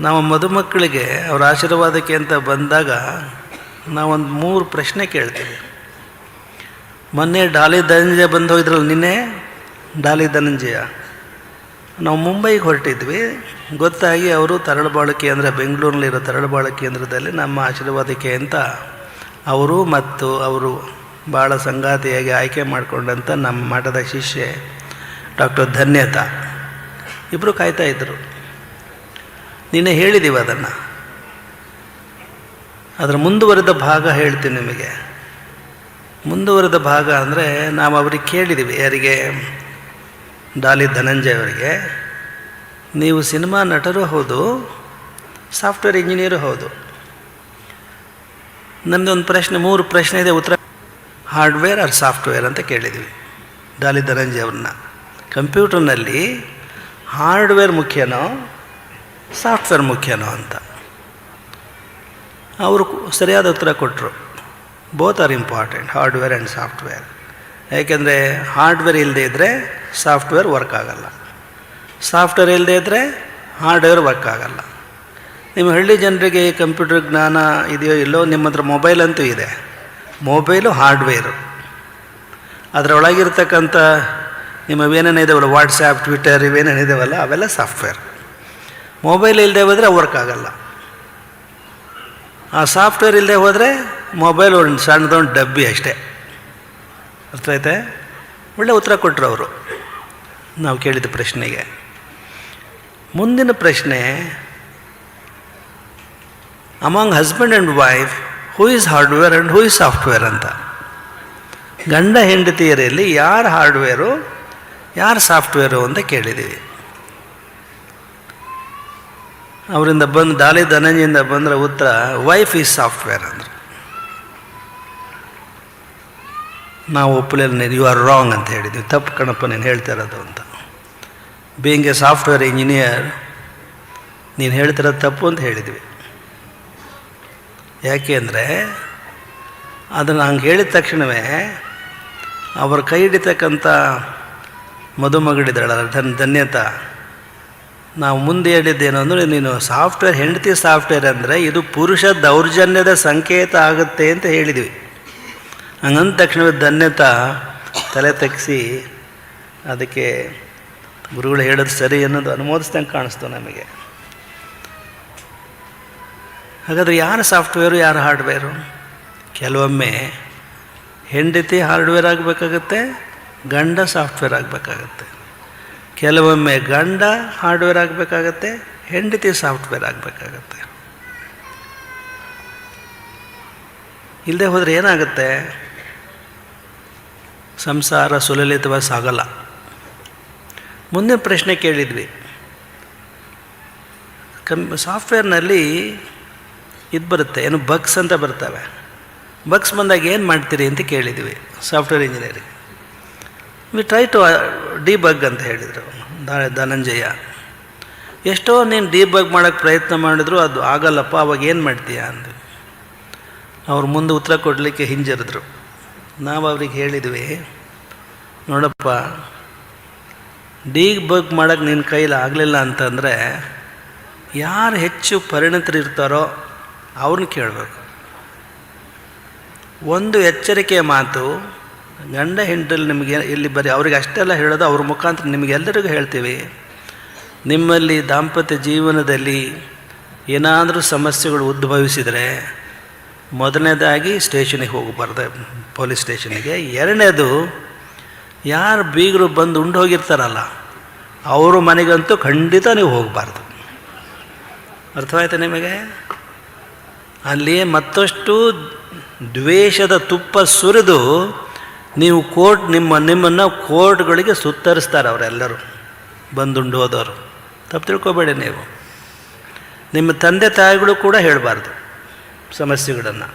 ನಾವು ಮದುಮಕ್ಕಳಿಗೆ ಅವರ ಆಶೀರ್ವಾದಕ್ಕೆ ಅಂತ ಬಂದಾಗ ನಾವೊಂದು ಮೂರು ಪ್ರಶ್ನೆ ಕೇಳ್ತೀವಿ. ಮೊನ್ನೆ ಡಾಲಿ ಧನಂಜಯ ಬಂದು ಹೋಗಿದ್ರಲ್ಲ ನಿನ್ನೆ? ಡಾಲಿ ಧನಂಜಯ. ನಾವು ಮುಂಬೈಗೆ ಹೊರಟಿದ್ವಿ. ಗೊತ್ತಾಗಿ ಅವರು ತರಳಬಾಳು ಕೇಂದ್ರ ಬೆಂಗಳೂರಿನಲ್ಲಿರೋ ತರಳಬಾಳು ಕೇಂದ್ರದಲ್ಲಿ ನಮ್ಮ ಆಶೀರ್ವಾದಕ್ಕೆ ಅಂತ ಅವರು ಮತ್ತು ಅವರು ಭಾಳ ಸಂಗಾತಿಯಾಗಿ ಆಯ್ಕೆ ಮಾಡಿಕೊಂಡಂಥ ನಮ್ಮ ಮಠದ ಶಿಷ್ಯೆ ಡಾಕ್ಟರ್ ಧನ್ಯತಾ. ಇಬ್ಬರು ಇದ್ದರು ನಿನ್ನೆ ಹೇಳಿದ್ದೀವಿ ಅದನ್ನು. ಅದರ ಮುಂದುವರೆದ ಭಾಗ ಹೇಳ್ತೀನಿ ನಿಮಗೆ. ಮುಂದುವರೆದ ಭಾಗ ಅಂದರೆ ನಾವು ಅವ್ರಿಗೆ ಕೇಳಿದ್ದೀವಿ ಯಾರಿಗೆ? ಡಾಲಿ ಧನಂಜಯ ಅವರಿಗೆ. ನೀವು ಸಿನಿಮಾ ನಟರೂ ಹೌದು, ಸಾಫ್ಟ್ವೇರ್ ಇಂಜಿನಿಯರು ಹೌದು. ನಮ್ಮದೊಂದು ಪ್ರಶ್ನೆ, ಮೂರು ಪ್ರಶ್ನೆ ಇದೆ, ಉತ್ತರ ಹಾರ್ಡ್ವೇರ್ ಆರ್ ಸಾಫ್ಟ್ವೇರ್ ಅಂತ ಕೇಳಿದ್ವಿ, ಡಾಲಿ ಧನಂಜಯ ಅವ್ರನ್ನ. ಕಂಪ್ಯೂಟರ್ನಲ್ಲಿ ಹಾರ್ಡ್ವೇರ್ ಮುಖ್ಯನೋ ಸಾಫ್ಟ್ವೇರ್ ಮುಖ್ಯನೋ ಅಂತ. ಅವರು ಸರಿಯಾದ ಉತ್ತರ ಕೊಟ್ಟರು both are important hardware and software ಏಕೆಂದರೆ ಹಾರ್ಡ್ವೇರ್ ಇಲ್ಲದೇ ಇದ್ದರೆ ಸಾಫ್ಟ್ವೇರ್ ವರ್ಕ್ ಆಗಲ್ಲ. ಸಾಫ್ಟ್ವೇರ್ ಇಲ್ಲದೇ ಇದ್ದರೆ ಹಾರ್ಡ್ವೇರ್ ವರ್ಕ್ ಆಗಲ್ಲ. ನಿಮ್ಮ ಹಳ್ಳಿ ಜನರಿಗೆ ಕಂಪ್ಯೂಟರ್ ಜ್ಞಾನ ಇದೆಯೋ ಇಲ್ಲೋ ನಿಮ್ಮ ಹತ್ರ ಮೊಬೈಲ್ ಅಂತೂ ಇದೆ. ಮೊಬೈಲು ಹಾರ್ಡ್ವೇರು ಅದರೊಳಗಿರ್ತಕ್ಕಂಥ ನಿಮ್ಮವೇನೇನು ಇದಾವಲ್ಲ ವಾಟ್ಸ್ಯಾಪ್ ಟ್ವಿಟರ್ ಇವೇನೇನು ಇದಾವಲ್ಲ ಅವೆಲ್ಲ ಸಾಫ್ಟ್ವೇರ್ ಮೊಬೈಲ್ ಇಲ್ಲದೆ ಹೋದರೆ ವರ್ಕ್ ಆಗಲ್ಲ. ಆ ಸಾಫ್ಟ್ವೇರ್ ಇಲ್ಲದೆ ಹೋದರೆ ಮೊಬೈಲ್ ಒಂದು ಸಣ್ಣದೊಂದು ಡಬ್ಬಿ ಅಷ್ಟೇ. ಅರ್ಥ ಆಯ್ತೆ? ಒಳ್ಳೆ ಉತ್ತರ ಕೊಟ್ಟರು ಅವರು. ನಾವು ಕೇಳಿದ ಪ್ರಶ್ನೆಗೆ. ಮುಂದಿನ ಪ್ರಶ್ನೆ among husband and wife who is hardware and who is software ಅಂತ. ಗಂಡ ಹೆಂಡತಿಯರಲ್ಲಿ ಯಾರು ಹಾರ್ಡ್ವೇರು ಯಾರು ಸಾಫ್ಟ್ವೇರು ಅಂತ ಕೇಳಿದ್ದೀವಿ ಅವರಿಂದ ಬಂದು ದಾಲಿ ಧನಂಜಿಯಿಂದ ಬಂದರೆ ಉತ್ತರ ವೈಫ್ ಈಸ್ ಸಾಫ್ಟ್ವೇರ್ ಅಂದರು. ನಾವು ಒಪ್ಪಲಿಲ್ಲ ಯು ಆರ್ ರಾಂಗ್ ಅಂತ ಹೇಳಿದ್ವಿ. ತಪ್ಪು ಕಣಪ್ಪ, ನೀನು ಹೇಳ್ತಾ ಇರೋದು ಅಂತ. ಬೀಯಿಂಗ್ ಎ ಸಾಫ್ಟ್ವೇರ್ ಇಂಜಿನಿಯರ್ ನೀನು ಹೇಳ್ತಿರೋದು ತಪ್ಪು ಅಂತ ಹೇಳಿದ್ವಿ. ಯಾಕೆ ಅಂದರೆ, ಅದನ್ನು ಹಂಗೆ ಹೇಳಿದ ತಕ್ಷಣವೇ ಅವರ ಕೈ ಹಿಡಿತಕ್ಕಂಥ ಮದುಮಗಳಿದ್ದಾಳಲ್ಲ, ಧನ್, ಧನ್ಯತಾ ನಾವು ಮುಂದೆ ಹೇಳಿದ್ದೇನು ಅಂದರೆ ನೀನು ಸಾಫ್ಟ್ವೇರ್ ಹೆಂಡತಿ ಸಾಫ್ಟ್ವೇರ್ ಅಂದರೆ ಇದು ಪುರುಷ ದೌರ್ಜನ್ಯದ ಸಂಕೇತ ಆಗುತ್ತೆ ಅಂತ ಹೇಳಿದ್ವಿ. ಹಂಗಂದ ತಕ್ಷಣವೇ ಧನ್ಯತಾ ತಲೆ ತಗ್ಸಿ, ಅದಕ್ಕೆ ಗುರುಗಳು ಹೇಳೋದು ಸರಿ ಅನ್ನೋದು ಅನುಮೋದಿಸ್ದಂಗೆ ಕಾಣಿಸ್ತು ನಮಗೆ. ಹಾಗಾದರೆ ಯಾರು ಸಾಫ್ಟ್ವೇರು ಯಾರು ಹಾರ್ಡ್ವೇರು ಕೆಲವೊಮ್ಮೆ ಹೆಂಡತಿ ಹಾರ್ಡ್ವೇರ್ ಆಗಬೇಕಾಗತ್ತೆ, ಗಂಡ ಸಾಫ್ಟ್ವೇರ್ ಆಗಬೇಕಾಗತ್ತೆ. ಕೆಲವೊಮ್ಮೆ ಗಂಡ ಹಾರ್ಡ್ವೇರ್ ಆಗಬೇಕಾಗತ್ತೆ, ಹೆಂಡತಿ ಸಾಫ್ಟ್ವೇರ್ ಆಗಬೇಕಾಗತ್ತೆ. ಇಲ್ಲದೆ ಹೋದರೆ ಏನಾಗುತ್ತೆ? ಸಂಸಾರ ಸುಲಲಿತವಾಗಿ ಸಾಗಲ್ಲ. ಮುಂದಿನ ಪ್ರಶ್ನೆ ಕೇಳಿದ್ವಿ. ಕಂ, ಸಾಫ್ಟ್ವೇರ್ನಲ್ಲಿ ಇದು ಬರುತ್ತೆ, ಏನು ಬಗ್ಸ್ ಅಂತ ಬರ್ತವೆ. ಬಗ್ಸ್ ಬಂದಾಗ ಏನು ಮಾಡ್ತೀರಿ ಅಂತ ಕೇಳಿದ್ವಿ, software engineering. We try to debug ಅಂತ ಹೇಳಿದರು ಧನಂಜಯ. ಎಷ್ಟೋ ನೀನು ಡಿ ಬಗ್ ಮಾಡೋಕ್ಕೆ ಪ್ರಯತ್ನ ಮಾಡಿದ್ರು ಅದು ಆಗಲ್ಲಪ್ಪ, ಅವಾಗ ಏನು ಮಾಡ್ತೀಯ ಅಂದ. ಅವ್ರು ಮುಂದೆ ಉತ್ತರ ಕೊಡಲಿಕ್ಕೆ ಹಿಂಜರಿದ್ರು. ನಾವು ಅವ್ರಿಗೆ ಹೇಳಿದ್ವಿ, ನೋಡಪ್ಪ ಡಿಬಗ್ ಮಾಡೋಕ್ಕೆ ನಿನ್ನ ಕೈಲಿ ಆಗಲಿಲ್ಲ ಅಂತಂದರೆ ಯಾರು ಹೆಚ್ಚು ಪರಿಣಿತರಿರ್ತಾರೋ ಅವ್ರನ್ನ ಕೇಳಬೇಕು. ಒಂದು ಎಚ್ಚರಿಕೆಯ ಮಾತು ಗಂಡ ಹೆಂಡಲ್ಲಿ ನಿಮಗೆ ಇಲ್ಲಿ ಬರೀ ಅವ್ರಿಗೆ ಅಷ್ಟೆಲ್ಲ ಹೇಳೋದು ಅವ್ರ ಮುಖಾಂತರ ನಿಮಗೆಲ್ಲರಿಗೂ ಹೇಳ್ತೀವಿ. ನಿಮ್ಮಲ್ಲಿ ದಾಂಪತ್ಯ ಜೀವನದಲ್ಲಿ ಏನಾದರೂ ಸಮಸ್ಯೆಗಳು ಉದ್ಭವಿಸಿದರೆ ಮೊದಲನೇದಾಗಿ ಸ್ಟೇಷನಿಗೆ ಹೋಗಬಾರ್ದು, ಪೊಲೀಸ್ ಸ್ಟೇಷನಿಗೆ. ಎರಡನೇದು, ಯಾರು ಬೀಗರು ಬಂದು ಉಂಡು ಹೋಗಿರ್ತಾರಲ್ಲ ಅವರು ಮನೆಗಂತೂ ಖಂಡಿತ ನೀವು ಹೋಗಬಾರ್ದು. ಅರ್ಥವಾಯ್ತಾ ನಿಮಗೆ? ಅಲ್ಲಿ ಮತ್ತಷ್ಟು ದ್ವೇಷದ ತುಪ್ಪ ಸುರಿದು ನೀವು ಕೋರ್ಟ್, ನಿಮ್ಮ, ನಿಮ್ಮನ್ನು ಕೋರ್ಟ್ಗಳಿಗೆ ಸುತ್ತರಿಸ್ತಾರೆ ಅವರೆಲ್ಲರೂ. ಬಂದುಂಡು ಹೋದವರು. ತಪ್ಪು ತಿಳ್ಕೊಬೇಡಿ ನೀವು. ನಿಮ್ಮ ತಂದೆ ತಾಯಿಗಳು ಕೂಡ ಹೇಳಬಾರ್ದು ಸಮಸ್ಯೆಗಳನ್ನು.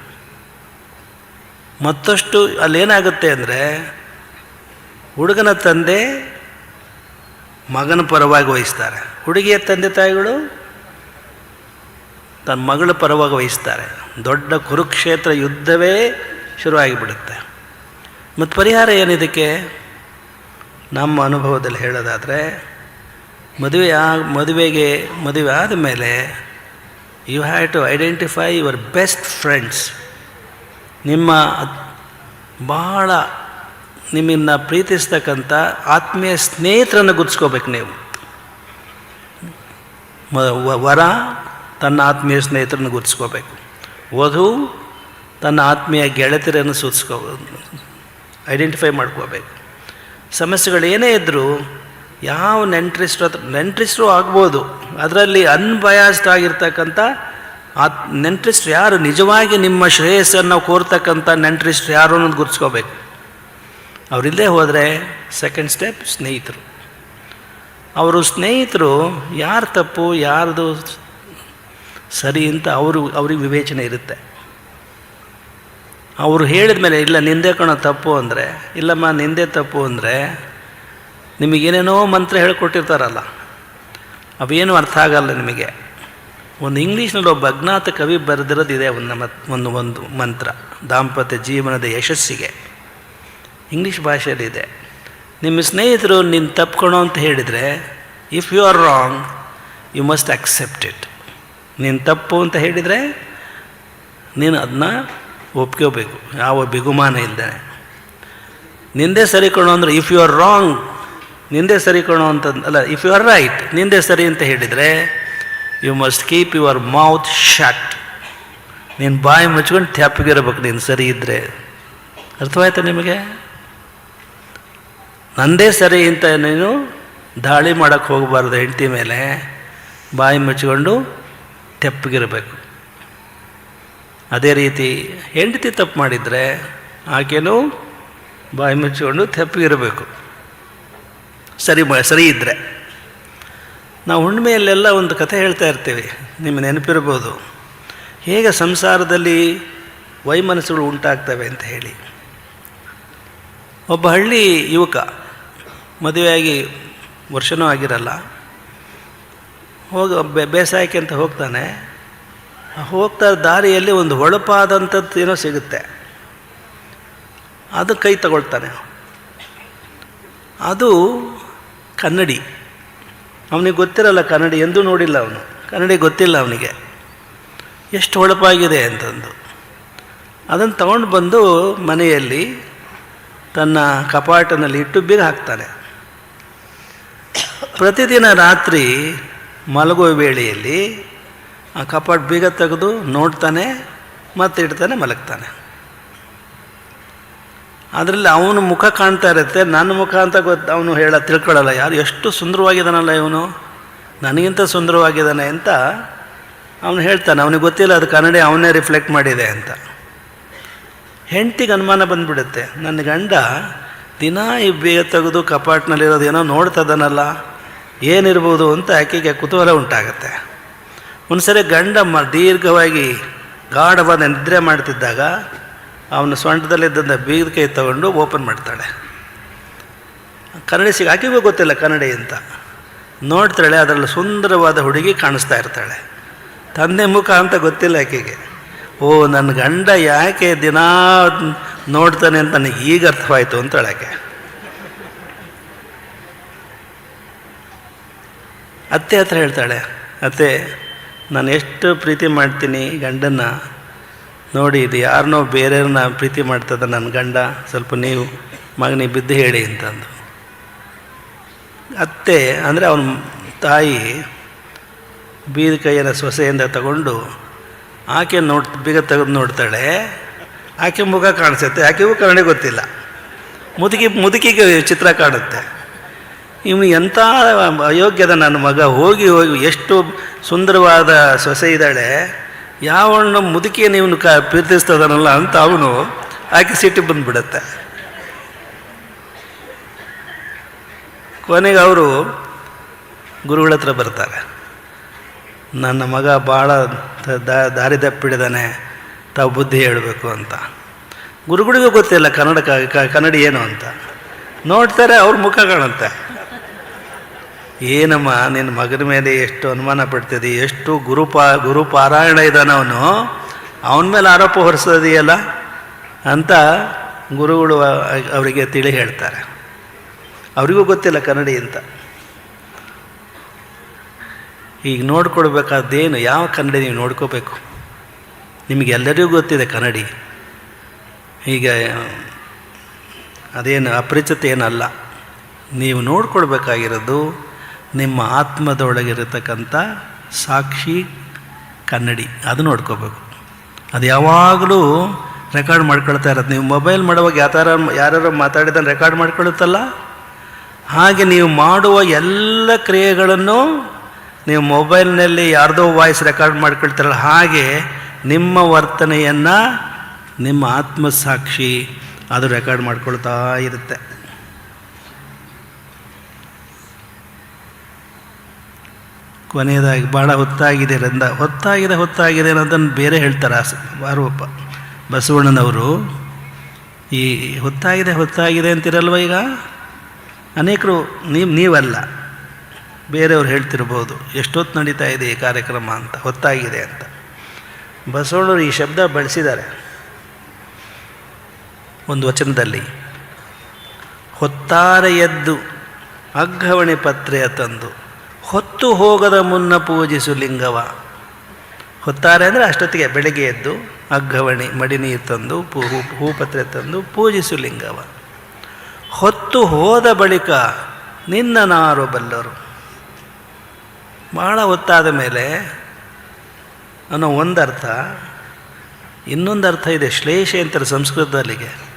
ಮತ್ತಷ್ಟು ಅಲ್ಲೇನಾಗುತ್ತೆ ಅಂದರೆ, ಹುಡುಗನ ತಂದೆ ಮಗನ ಪರವಾಗಿ ವಹಿಸ್ತಾರೆ. ಹುಡುಗಿಯ ತಂದೆ ತಾಯಿಗಳು ತನ್ನ ಮಗಳ ಪರವಾಗಿ ವಹಿಸ್ತಾರೆ. ದೊಡ್ಡ ಕುರುಕ್ಷೇತ್ರ ಯುದ್ಧವೇ ಶುರುವಾಗಿಬಿಡುತ್ತೆ. ಮತ್ತು ಪರಿಹಾರ ಏನಿದಕ್ಕೆ ನಮ್ಮ ಅನುಭವದಲ್ಲಿ ಹೇಳೋದಾದರೆ ಮದುವೆ ಆ ಮದುವೆಗೆ ಮದುವೆ ಆದ ಮೇಲೆ you have to identify your best friends ನಿಮ್ಮ ಭಾಳ ನಿಮ್ಮನ್ನು ಪ್ರೀತಿಸ್ತಕ್ಕಂಥ ಆತ್ಮೀಯ ಸ್ನೇಹಿತರನ್ನು ಗುರ್ಸ್ಕೋಬೇಕು ನೀವು. ವರ ತನ್ನ ಆತ್ಮೀಯ ಸ್ನೇಹಿತರನ್ನು ಗುರ್ಸ್ಕೋಬೇಕು ವಧು ತನ್ನ ಆತ್ಮೀಯ ಗೆಳತಿಯರನ್ನು ಸೂಚಿಸ್ಕೋ ಐಡೆಂಟಿಫೈ ಮಾಡ್ಕೋಬೇಕು. ಸಮಸ್ಯೆಗಳು ಏನೇ ಇದ್ದರೂ ಯಾವ ನೆಂಟ್ರಿಸ್ಟ್ರು ಹತ್ರ, ನೆಂಟ್ರಿಸ್ಟ್ರು ಆಗ್ಬೋದು, ಅದರಲ್ಲಿ ಅನ್ಬಯಾಸ್ಡ್ ಆಗಿರ್ತಕ್ಕಂಥ ಆ ನೆಂಟ್ರಿಸ್ಟ್ರು ಯಾರು? ನಿಜವಾಗಿ ನಿಮ್ಮ ಶ್ರೇಯಸ್ಸನ್ನು ಕೋರ್ತಕ್ಕಂಥ ನೆಂಟ್ರಿಸ್ಟ್ರು ಯಾರು ಅನ್ನೋದು ಗುರ್ಸ್ಕೋಬೇಕು ಅವರಿಲ್ಲದೆ ಹೋದರೆ ಸೆಕೆಂಡ್ ಸ್ಟೆಪ್ ಸ್ನೇಹಿತರು. ಅವರು ಸ್ನೇಹಿತರು, ಯಾರು ತಪ್ಪು, ಯಾರ್ದು ಸರಿ ಅಂತ ಅವರು, ಅವ್ರಿಗೆ ವಿವೇಚನೆ ಇರುತ್ತೆ. ಅವರು ಹೇಳಿದ ಮೇಲೆ, ಇಲ್ಲ, ನಿಂದೆ ಕಣ, ತಪ್ಪು ಅಂದರೆ. ಇಲ್ಲಮ್ಮ, ನಿಂದೆ ತಪ್ಪು ಅಂದರೆ ನಿಮಗೇನೇನೋ ಮಂತ್ರ ಹೇಳಿಕೊಟ್ಟಿರ್ತಾರಲ್ಲ, ಅವೇನು ಅರ್ಥ ಆಗಲ್ಲ ನಿಮಗೆ. ಒಂದು ಇಂಗ್ಲೀಷ್ನಲ್ಲಿ ಒಬ್ಬ ಅಜ್ಞಾತ ಕವಿ ಬರೆದಿರೋದು ಇದೆ ಒಂದು ಮತ್ ಒಂದು ಒಂದು ಮಂತ್ರ, ದಾಂಪತ್ಯ ಜೀವನದ ಯಶಸ್ಸಿಗೆ. ಇಂಗ್ಲೀಷ್ ಭಾಷೆಯಲ್ಲಿದೆ ನಿಮ್ಮ ಸ್ನೇಹಿತರು ನೀನು ತಪ್ಕೊಳೋ ಅಂತ ಹೇಳಿದರೆ if you are wrong you must accept it ನೀನು ತಪ್ಪು ಅಂತ ಹೇಳಿದರೆ, ನೀನು ಅದನ್ನ ಒಪ್ಕೋಬೇಕು. ಯಾವ ಬಿಗುಮಾನ ಇಲ್ಲದೆ ನಿಂದೆ ಸರಿ ಕಣೋ ಅಂದರೆ ಇಫ್ ಯು ಆರ್ ರಾಂಗ್ ನಿಂದೆ ಸರಿ ಕಣೋ ಅಂತ ಅಲ್ಲ ಇಫ್ ಯು ಆರ್ ರೈಟ್ ನಿಂದೆ ಸರಿ ಅಂತ ಹೇಳಿದರೆ you must keep your mouth shut ನೀನು ಬಾಯಿ ಮುಚ್ಕೊಂಡು ತೆಪ್ಪಗಿರ್ಬೇಕು ನೀನು ಸರಿ ಇದ್ದರೆ ಅರ್ಥವಾಯ್ತು ನಿಮಗೆ? ನಂದೇ ಸರಿ ಅಂತ ನೀನು ದಾಳಿ ಮಾಡೋಕ್ಕೆ ಹೋಗಬಾರ್ದು ಹೆಂಡತಿ ಮೇಲೆ. ಬಾಯಿ ಮುಚ್ಕೊಂಡು ತೆಪ್ಪಗಿರಬೇಕು ಅದೇ ರೀತಿ ಹೆಂಡತಿ ತಪ್ಪು ಮಾಡಿದರೆ ಆಕೆನೂ ಬಾಯಿ ಮುಚ್ಚಿಕೊಂಡು ತಪ್ಪಿರಬೇಕು ಸರಿ ಸರಿ ಇದ್ದರೆ ನಾವು ಹುಣ್ಣಿಮೆಯಲ್ಲೆಲ್ಲ ಒಂದು ಕಥೆ ಹೇಳ್ತಾ ಇರ್ತೀವಿ, ನಿಮ್ಮ ನೆನಪಿರ್ಬೋದು. ಹೇಗೆ ಸಂಸಾರದಲ್ಲಿ ವೈಮನಸ್ಸುಗಳು ಉಂಟಾಗ್ತವೆ ಅಂತ ಹೇಳಿ. ಒಬ್ಬ ಹಳ್ಳಿ ಯುವಕ, ಮದುವೆಯಾಗಿ ವರ್ಷನೂ ಆಗಿರಲ್ಲ, ಹೋಗ ಬೇಸಾಯಕ್ಕೆ ಅಂತ ಹೋಗ್ತಾನೆ. ಹೋಗ್ತಾ ದಾರಿಯಲ್ಲಿ ಒಂದು ಹೊಳಪಾದಂಥದ್ದು ಏನೋ ಸಿಗುತ್ತೆ. ಅದು ಕೈ ತಗೊಳ್ತಾನೆ. ಅದು ಕನ್ನಡಿ. ಅವನಿಗೆ ಗೊತ್ತಿರಲ್ಲ ಕನ್ನಡಿ, ಎಂದೂ ನೋಡಿಲ್ಲ ಅವನು. ಕನ್ನಡಿ ಗೊತ್ತಿಲ್ಲ ಅವನಿಗೆ. ಎಷ್ಟು ಹೊಳಪಾಗಿದೆ ಅಂತಂದು. ಅದನ್ನು ತಗೊಂಡು ಬಂದು ಮನೆಯಲ್ಲಿ ತನ್ನ ಕಪಾಟನಲ್ಲಿ ಇಟ್ಟು ಬೀಗ ಹಾಕ್ತಾನೆ. ಪ್ರತಿದಿನ ರಾತ್ರಿ ಮಲಗುವ ವೇಳೆಯಲ್ಲಿ ಆ ಕಪಾಟ್ ಬೀಗ ತೆಗೆದು ನೋಡ್ತಾನೆ, ಮತ್ತೆ ಇಡ್ತಾನೆ, ಮಲಗ್ತಾನೆ. ಅದರಲ್ಲಿ ಅವನ ಮುಖ ಕಾಣ್ತಾ ಇರುತ್ತೆ. ನನ್ನ ಮುಖ ಅಂತ ಗೊತ್ತು, ಅವನು ಹೇಳ ತಿಳ್ಕೊಳ್ಳಲ್ಲ ಯಾರು ಎಷ್ಟು ಸುಂದರವಾಗಿದ್ದಾನಲ್ಲ ಇವನು? ನನಗಿಂತ ಸುಂದರವಾಗಿದ್ದಾನೆ ಅಂತ ಅವನು ಹೇಳ್ತಾನೆ. ಅವನಿಗೆ ಗೊತ್ತಿಲ್ಲ, ಅದು ಕನ್ನಡಿ ಅವನೇ ರಿಫ್ಲೆಕ್ಟ್ ಮಾಡಿದೆ ಅಂತ. ಹೆಂಡ್ತಿಗೆ ಅನುಮಾನ ಬಂದ್ಬಿಡುತ್ತೆ. ನನ್ನ ಗಂಡ ದಿನ ಈ ಬೇಗ ತೆಗೆದು ಕಪಾಟ್ನಲ್ಲಿರೋದು ಏನೋ ನೋಡ್ತದನಲ್ಲ ಏನಿರ್ಬೋದು ಅಂತ ಆಕೆಗೆ ಕುತೂಹಲ ಉಂಟಾಗತ್ತೆ. ಒಂದ್ಸರಿ ಗಂಡ ಮ ದೀರ್ಘವಾಗಿ ಗಾಢವಾದ ನಿದ್ರೆ ಮಾಡ್ತಿದ್ದಾಗ ಅವನ ಸೊಂಟದಲ್ಲಿದ್ದಂಥ ಬೀಗದ ಕೈ ತಗೊಂಡು ಓಪನ್ ಮಾಡ್ತಾಳೆ. ಕನ್ನಡಿ ಸಿಗ ಆಕೆಗೂ ಗೊತ್ತಿಲ್ಲ ಕನ್ನಡಿ ಅಂತ. ನೋಡ್ತಾಳೆ, ಅದರಲ್ಲಿ ಸುಂದರವಾದ ಹುಡುಗಿ ಕಾಣಿಸ್ತಾ ಇರ್ತಾಳೆ. ತಂದೆ ಮುಖ ಅಂತ ಗೊತ್ತಿಲ್ಲ ಆಕೆಗೆ. ಓ ನನ್ನ ಗಂಡ ಯಾಕೆ ದಿನ ನೋಡ್ತಾನೆ ಅಂತ ನನಗೆ ಈಗ ಅರ್ಥವಾಯಿತು ಅಂತಾಳೆ ಆಕೆ. ಅತ್ತೆ ಹತ್ರ ಹೇಳ್ತಾಳೆ, ಅತ್ತೆ ನಾನು ಎಷ್ಟು ಪ್ರೀತಿ ಮಾಡ್ತೀನಿ ಗಂಡನ್ನ. ನೋಡಿ, ಇದು ಯಾರನ್ನೋ ಬೇರೆಯವ್ರನ್ನ ಪ್ರೀತಿ ಮಾಡ್ತದ ನನ್ನ ಗಂಡ, ಸ್ವಲ್ಪ ನೀವು ಮಗನಿಗೆ ಬಿದ್ದು ಹೇಳಿ ಅಂತಂದು ಅತ್ತೆ ಅಂದರೆ ಅವನ ತಾಯಿ ಬೀದ ಕೈಯನ್ನು ಸೊಸೆಯಿಂದ ತಗೊಂಡು ಆಕೆ ನೋಡ್, ಬೀಗ ತೆಗೆದು ನೋಡ್ತಾಳೆ. ಆಕೆ ಮುಖ ಕಾಣಿಸುತ್ತೆ, ಆಕೆಗೂ ಕನ್ನಡ ಗೊತ್ತಿಲ್ಲ. ಮುದುಕಿ, ಮುದುಕಿಗೆ ಚಿತ್ರ ಕಾಣುತ್ತೆ. ಇವನು ಎಂಥ ಅಯೋಗ್ಯದ ನನ್ನ ಮಗ. ಹೋಗಿ ಹೋಗಿ ಎಷ್ಟು ಸುಂದರವಾದ ಸೊಸೆ ಇದ್ದಾಳೆ. ಯಾವಣ್ಣ ಮುದುಕಿಯನ್ನು ಇವನು ಕ ಪ್ರೀತಿಸ್ತದನಲ್ಲ ಅಂತ ಅವನು ಆಕೆ ಸಿಟ್ಟು ಬಂದುಬಿಡತ್ತೆ. ಕೊನೆಗೆ ಅವರು ಗುರುಗಳ ಹತ್ರ ಬರ್ತಾರೆ. ನನ್ನ ಮಗ ಭಾಳ ದಾರಿ ತಪ್ಪಿಡಿದಾನೆ ತಾವು ಬುದ್ಧಿ ಹೇಳಬೇಕು ಅಂತ. ಗುರುಗಳಿಗೂ ಗೊತ್ತಿಲ್ಲ ಕನ್ನಡ ಕನ್ನಡಿ ಏನು ಅಂತ. ನೋಡ್ತಾರೆ ಅವ್ರ ಮುಖ ಕಾಣುತ್ತೆ ಏನಮ್ಮ ನಿನ್ನ ಮಗನ ಮೇಲೆ ಎಷ್ಟು ಅನುಮಾನ ಪಡ್ತಿದ್ದಿ ಎಷ್ಟು ಗುರುಪಾ, ಗುರುಪಾರಾಯಣ ಇದ್ದಾನೆ ಅವನು. ಅವನ ಮೇಲೆ ಆರೋಪ ಹೊರಿಸೋದಿಯಲ್ಲ ಅಂತ ಗುರುಗಳು ಅವರಿಗೆ ತಿಳಿ ಹೇಳ್ತಾರೆ. ಅವರಿಗೂ ಗೊತ್ತಿಲ್ಲ ಕನ್ನಡಿ ಅಂತ. ಈಗ ನೋಡ್ಕೊಡ್ಬೇಕಾದ್ದೇನು ಯಾವ ಕನ್ನಡಿ ನೀವು ನೋಡ್ಕೋಬೇಕು? ನಿಮಗೆಲ್ಲರಿಗೂ ಗೊತ್ತಿದೆ ಕನ್ನಡಿ. ಈಗ, ಅದೇನು ಅಪರಿಚಿತ ಏನಲ್ಲ. ನೀವು ನೋಡ್ಕೊಳ್ಬೇಕಾಗಿರೋದು ನಿಮ್ಮ ಆತ್ಮದೊಳಗಿರತಕ್ಕಂಥ ಸಾಕ್ಷಿ ಕನ್ನಡಿ. ಅದು ನೋಡ್ಕೋಬೇಕು. ಅದು ಯಾವಾಗಲೂ ರೆಕಾರ್ಡ್ ಮಾಡ್ಕೊಳ್ತಾ ಇರೋದು. ನೀವು ಮೊಬೈಲ್ ಮಾಡುವಾಗ ಯಾವ ಥರ ಯಾರು ರೆಕಾರ್ಡ್ ಮಾಡ್ಕೊಳ್ಳುತ್ತಲ್ಲ ಹಾಗೆ ನೀವು ಮಾಡುವ ಎಲ್ಲ ಕ್ರಿಯೆಗಳನ್ನು ನೀವು ಮೊಬೈಲ್ನಲ್ಲಿ ಯಾರ್ದೋ ವಾಯ್ಸ್ ರೆಕಾರ್ಡ್ ಮಾಡ್ಕೊಳ್ತಾರಲ್ಲ, ಹಾಗೆ ನಿಮ್ಮ ವರ್ತನೆಯನ್ನು ನಿಮ್ಮ ಆತ್ಮಸಾಕ್ಷಿ ಅದು ರೆಕಾರ್ಡ್ ಮಾಡ್ಕೊಳ್ತಾ ಇರುತ್ತೆ. ಕೊನೆಯದಾಗಿ ಭಾಳ ಹೊತ್ತಾಗಿದೆ ರಂದ. ಹೊತ್ತಾಗಿದೆ ಹೊತ್ತಾಗಿದೆ ಅನ್ನೋದನ್ನು ಬೇರೆ ಹೇಳ್ತಾರೆ ಬಾರುವಪ್ಪ ಬಸವಣ್ಣನವರು, ಈ ಹೊತ್ತಾಗಿದೆ ಹೊತ್ತಾಗಿದೆ ಅಂತಿರಲ್ವ ಈಗ? ಅನೇಕರು ನೀವು, ನೀವಲ್ಲ, ಬೇರೆಯವ್ರು ಹೇಳ್ತಿರ್ಬೋದು, ಎಷ್ಟೊತ್ತು ನಡೀತಾ ಇದೆ ಈ ಕಾರ್ಯಕ್ರಮ ಅಂತ, ಹೊತ್ತಾಗಿದೆ ಅಂತ. ಬಸವಣ್ಣವರು ಈ ಶಬ್ದ ಬಳಸಿದ್ದಾರೆ. ಒಂದು ವಚನದಲ್ಲಿ ಹೊತ್ತಾರೆ ಎದ್ದು ಅಗ್ಗವಣೆ ಪತ್ರೆಯ ತಂದು ಹೊತ್ತು ಹೋಗದ ಮುನ್ನ ಪೂಜಿಸು ಲಿಂಗವ. ಹೊತ್ತಾರೆ ಅಂದರೆ ಅಷ್ಟೊತ್ತಿಗೆ ಬೆಳಗ್ಗೆ ಎದ್ದು ಅಗ್ಗವಣಿ ಮಡಿ ನೀರು ತಂದು, ಪೂ ಹೂಪತ್ರೆ ತಂದು ಪೂಜಿಸು ಲಿಂಗವ. ಹೊತ್ತು ಹೋದ ಬಳಿಕ ನಿನ್ನ ನಾರು ಬಲ್ಲರು. ಭಾಳ ಹೊತ್ತಾದ ಮೇಲೆ ಅನ್ನೋ ಒಂದು ಅರ್ಥ ಇನ್ನೊಂದು ಅರ್ಥ ಇದೆ ಶ್ಲೇಷ ಅಂತಾರೆ ಸಂಸ್ಕೃತದಲ್ಲಿಗೆ.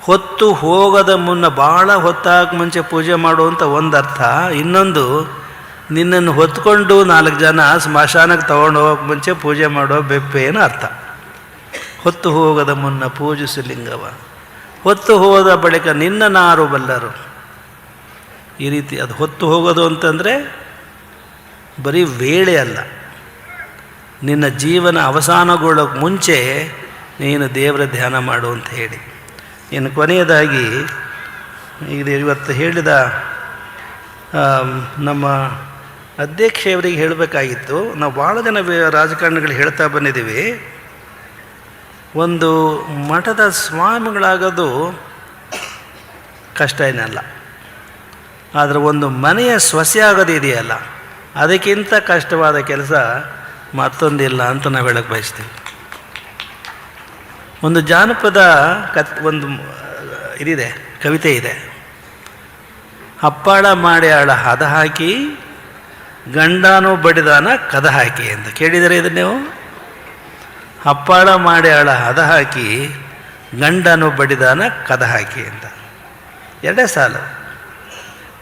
ಹೊತ್ತು ಹೋಗದ ಮುನ್ನ ಭಾಳ ಹೊತ್ತಾಗ ಮುಂಚೆ ಪೂಜೆ ಮಾಡುವಂಥ ಒಂದು ಅರ್ಥ ಇನ್ನೊಂದು ನಿನ್ನನ್ನು ಹೊತ್ಕೊಂಡು ನಾಲ್ಕು ಜನ ಸ್ಮಶಾನಕ್ಕೆ ತೊಗೊಂಡು ಹೋಗೋಕೆ ಮುಂಚೆ ಪೂಜೆ ಮಾಡೋ ಬೆಪ್ಪೇನು ಅರ್ಥ? ಹೊತ್ತು ಹೋಗದ ಮುನ್ನ ಪೂಜಿಸು ಲಿಂಗವ. ಹೊತ್ತು ಹೋದ ಬಳಿಕ ನಿನ್ನ ನಾರು ಬಲ್ಲರು. ಈ ರೀತಿ ಅದು ಹೊತ್ತು ಹೋಗೋದು ಅಂತಂದರೆ ಬರೀ ವೇಳೆ ಅಲ್ಲ. ನಿನ್ನ ಜೀವನ ಅವಸಾನಗೊಳ್ಳೋಕೆ ಮುಂಚೆ ನೀನು ದೇವರ ಧ್ಯಾನ ಮಾಡು ಅಂತ ಹೇಳಿ. ಇನ್ನು ಕೊನೆಯದಾಗಿ ಇದು ಇವತ್ತು ಹೇಳಿದ ನಮ್ಮ ಅಧ್ಯಕ್ಷೆಯವರಿಗೆ ಹೇಳಬೇಕಾಗಿತ್ತು. ನಾವು ಭಾಳ ಜನ ರಾಜಕಾರಣಿಗಳು ಹೇಳ್ತಾ ಬಂದಿದ್ದೀವಿ. ಒಂದು ಮಠದ ಸ್ವಾಮಿಗಳಾಗೋದು ಕಷ್ಟ ಏನಲ್ಲ. ಆದರೆ ಒಂದು ಮನೆಯ ಸೊಸೆ ಆಗೋದು ಇದೆಯಲ್ಲ, ಅದಕ್ಕಿಂತ ಕಷ್ಟವಾದ ಕೆಲಸ ಮತ್ತೊಂದಿಲ್ಲ ಅಂತ ನಾವು ಹೇಳಕ್ಕೆ ಬಯಸ್ತೀವಿ. ಒಂದು ಜಾನಪದ ಕತ್ ಒಂದು ಇದಿದೆ, ಕವಿತೆ ಇದೆ. ಅಪ್ಪಾಳ ಮಾಡಿ ಆಳ ಹದ ಹಾಕಿ ಗಂಡನು ಬಡಿದಾನ ಕದ ಹಾಕಿ ಅಂತ ಕೇಳಿದರೆ ಇದು ನೀವು? ಅಪ್ಪಾಳ ಮಾಡಿ ಆಳ ಹದ ಹಾಕಿ ಗಂಡನು ಬಡಿದಾನ ಕದ ಹಾಕಿ ಅಂತ. ಎರಡೇ ಸಾಲು.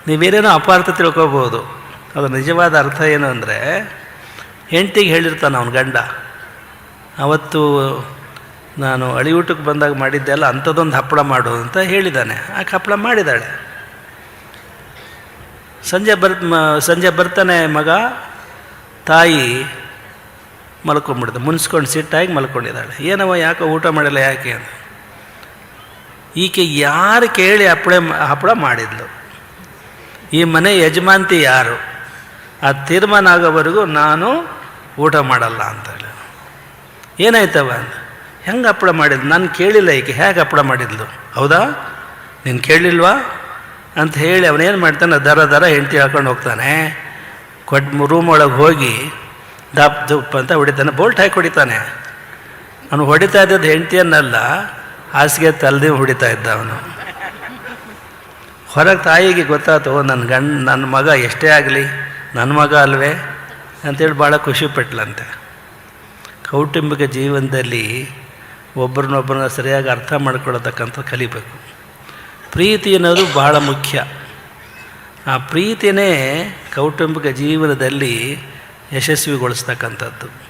ನೀವೇನೇನೋ ಅಪಾರ್ಥ ತಿಳ್ಕೊಬೋದು ಅದು ನಿಜವಾದ ಅರ್ಥ ಏನು ಅಂದರೆ, ಹೆಂಡತಿಗೆ ಹೇಳಿರ್ತಾನೆ ಅವನು ಗಂಡ, ಅವತ್ತು ನಾನು ಅಳಿಯೂಟಕ್ಕೆ ಬಂದಾಗ ಮಾಡಿದ್ದೆಲ್ಲ ಅಂಥದ್ದೊಂದು ಹಪ್ಪಳ ಮಾಡು ಅಂತ ಹೇಳಿದ್ದಾನೆ ಆಕೆ ಹಪ್ಪಳ ಮಾಡಿದ್ದಾಳೆ ಸಂಜೆ ಬರ್ ಸಂಜೆ ಬರ್ತಾನೆ ಮಗ ತಾಯಿ ಮಲ್ಕೊಂಡ್ಬಿಡ್ದೆ ಮುನ್ಸ್ಕೊಂಡು ಸಿಟ್ಟಾಗಿ ಮಲ್ಕೊಂಡಿದ್ದಾಳೆ. ಏನವ ಯಾಕೋ ಊಟ ಮಾಡಿಲ್ಲ, ಯಾಕೆ ಅಂತ. ಈಕೆ ಯಾರು ಕೇಳಿ ಹಪ್ಪಳೆ ಹಪ್ಪಳ ಮಾಡಿದ್ಲು. ಈ ಮನೆ ಯಜಮಾಂತಿ ಯಾರು? ಆ ತೀರ್ಮಾನ ಆಗೋವರೆಗೂ ನಾನು ಊಟ ಮಾಡಲ್ಲ ಅಂತ ಹೇಳಿ ಏನಾಯ್ತವ ಅಂತ. ಹೆಂಗೆ ಹಪ್ಪಳ ಮಾಡಿದ್ಲು? ನಾನು ಕೇಳಿಲ್ಲ ಈಕೆ. ಹೇಗೆ ಹಪ್ಪಳ ಮಾಡಿದ್ಲು? ಹೌದಾ? ನೀನು ಕೇಳಿಲ್ವಾ? ಅಂತ ಹೇಳಿ ಅವನೇನು ಮಾಡ್ತಾನೆ? ದರ ದರ ಹೆಂಡತಿ ಹಾಕೊಂಡು ಹೋಗ್ತಾನೆ. ಕೊಟ್ಟು ರೂಮ್ ಒಳಗೆ ಹೋಗಿ ದಪ್ ದುಪ್ ಅಂತ ಹೊಡಿತಾನೆ. ಬೋಲ್ಟ್ ಹಾಕಿ ಹೊಡಿತಾನೆ. ಅವನು ಹೊಡಿತಾ ಇದ್ದದ್ದು ಹೆಂಡತಿಯನ್ನಲ್ಲ, ಹಾಸಿಗೆ ತಲ್ದಿ ಹೊಡಿತಾ ಇದ್ದ ಅವನು. ಹೊರಗೆ ತಾಯಿಗೆ ಗೊತ್ತಾಯ್ತು ನನ್ನ ಗಂಡ ನನ್ನ ಮಗ ಎಷ್ಟೇ ಆಗಲಿ ನನ್ನ ಮಗ ಅಲ್ವೇ? ಅಂತೇಳಿ ಭಾಳ ಖುಷಿ ಪಟ್ಲಂತೆ. ಕೌಟುಂಬಿಕ ಜೀವನದಲ್ಲಿ ಒಬ್ಬರನ್ನೊಬ್ಬರನ್ನ ಸರಿಯಾಗಿ ಅರ್ಥ ಮಾಡ್ಕೊಳ್ಳತಕ್ಕಂಥ ಕಲಿಬೇಕು. ಪ್ರೀತಿ ಅನ್ನೋದು ಬಹಳ ಮುಖ್ಯ. ಆ ಪ್ರೀತಿನೇ ಕೌಟುಂಬಿಕ ಜೀವನದಲ್ಲಿ ಯಶಸ್ವಿಗೊಳಿಸ್ತಕ್ಕಂಥದ್ದು.